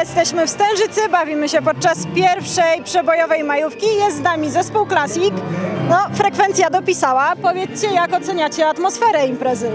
jesteśmy w Stężycy, bawimy się podczas pierwszej przebojowej majówki. Jest z nami zespół Classic. No, frekwencja dopisała. Powiedzcie, jak oceniacie atmosferę imprezy?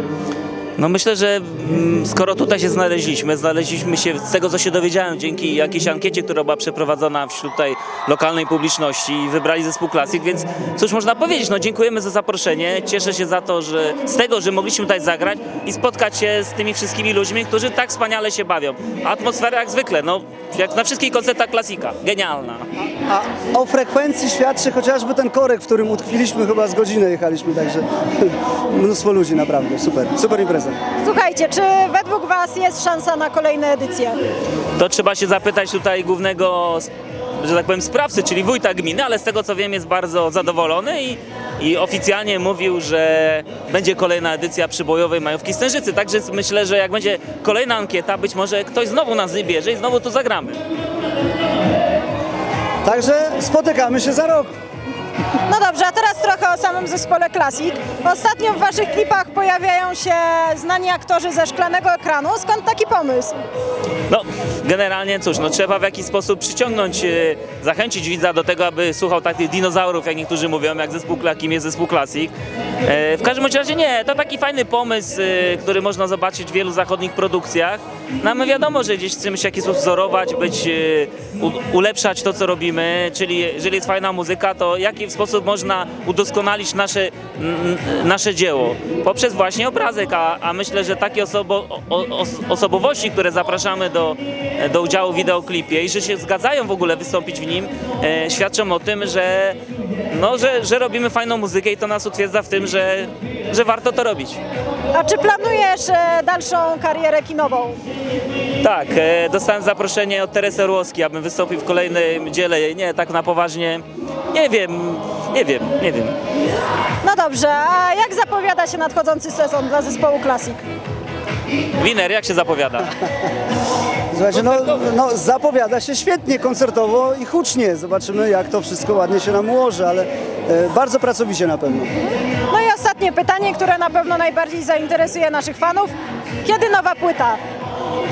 No myślę, że mm, skoro tutaj się znaleźliśmy, znaleźliśmy się z tego, co się dowiedziałem dzięki jakiejś ankiecie, która była przeprowadzona wśród tej lokalnej publiczności i wybrali zespół Classic, więc cóż można powiedzieć, no dziękujemy za zaproszenie, cieszę się za to, że z tego, że mogliśmy tutaj zagrać i spotkać się z tymi wszystkimi ludźmi, którzy tak wspaniale się bawią. Atmosfera jak zwykle, no jak na wszystkich koncertach klasika, genialna. A o frekwencji świadczy chociażby ten korek, w którym utkwiliśmy, chyba z godzinę jechaliśmy, także mnóstwo ludzi naprawdę, super, super impreza. Słuchajcie, czy według Was jest szansa na kolejne edycje? To trzeba się zapytać tutaj głównego, że tak powiem, sprawcy, czyli wójta gminy, ale z tego co wiem jest bardzo zadowolony i, i oficjalnie mówił, że będzie kolejna edycja przybojowej Majówki Stężycy. Także myślę, że jak będzie kolejna ankieta, być może ktoś znowu nas wybierze i znowu tu zagramy. Także spotykamy się za rok. No dobrze, a teraz trochę o samym zespole Classic. Ostatnio w Waszych klipach pojawiają się znani aktorzy ze szklanego ekranu. Skąd taki pomysł? No, generalnie cóż, no trzeba w jakiś sposób przyciągnąć, e, zachęcić widza do tego, aby słuchał takich dinozaurów, jak niektórzy mówią, jak zespół, jakim jest zespół Classic. E, W każdym razie nie, to taki fajny pomysł, e, który można zobaczyć w wielu zachodnich produkcjach. No my wiadomo, że gdzieś chcemy się jakiś wzorować, być, e, ulepszać to, co robimy, czyli jeżeli jest fajna muzyka, to w jaki sposób można udoskonalić nasze, nasze dzieło? Poprzez właśnie obrazek, a, a myślę, że takie osobo, osobowości, które zapraszamy do, do udziału w wideoklipie i że się zgadzają w ogóle wystąpić w nim, świadczą o tym, że, no, że, że robimy fajną muzykę i to nas utwierdza w tym, że, że warto to robić. A czy planujesz e, dalszą karierę kinową? Tak, e, dostałem zaproszenie od Teresy Orłowskiej, abym wystąpił w kolejnym dziele. Nie, tak na poważnie, nie wiem, nie wiem, nie wiem. No dobrze, a jak zapowiada się nadchodzący sezon dla zespołu Classic? Winer, jak się zapowiada? Słuchajcie, no, no zapowiada się świetnie koncertowo i hucznie. Zobaczymy, jak to wszystko ładnie się nam ułoży, ale e, bardzo pracowicie na pewno. No i ostatnie pytanie, które na pewno najbardziej zainteresuje naszych fanów. Kiedy nowa płyta?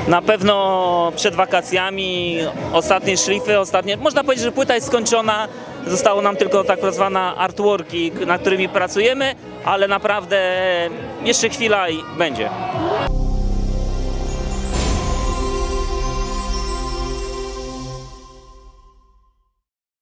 Na pewno przed wakacjami ostatnie szlify, ostatnie. Można powiedzieć, że płyta jest skończona. Zostało nam tylko tak zwana artworki, nad którymi pracujemy, ale naprawdę jeszcze chwila i będzie.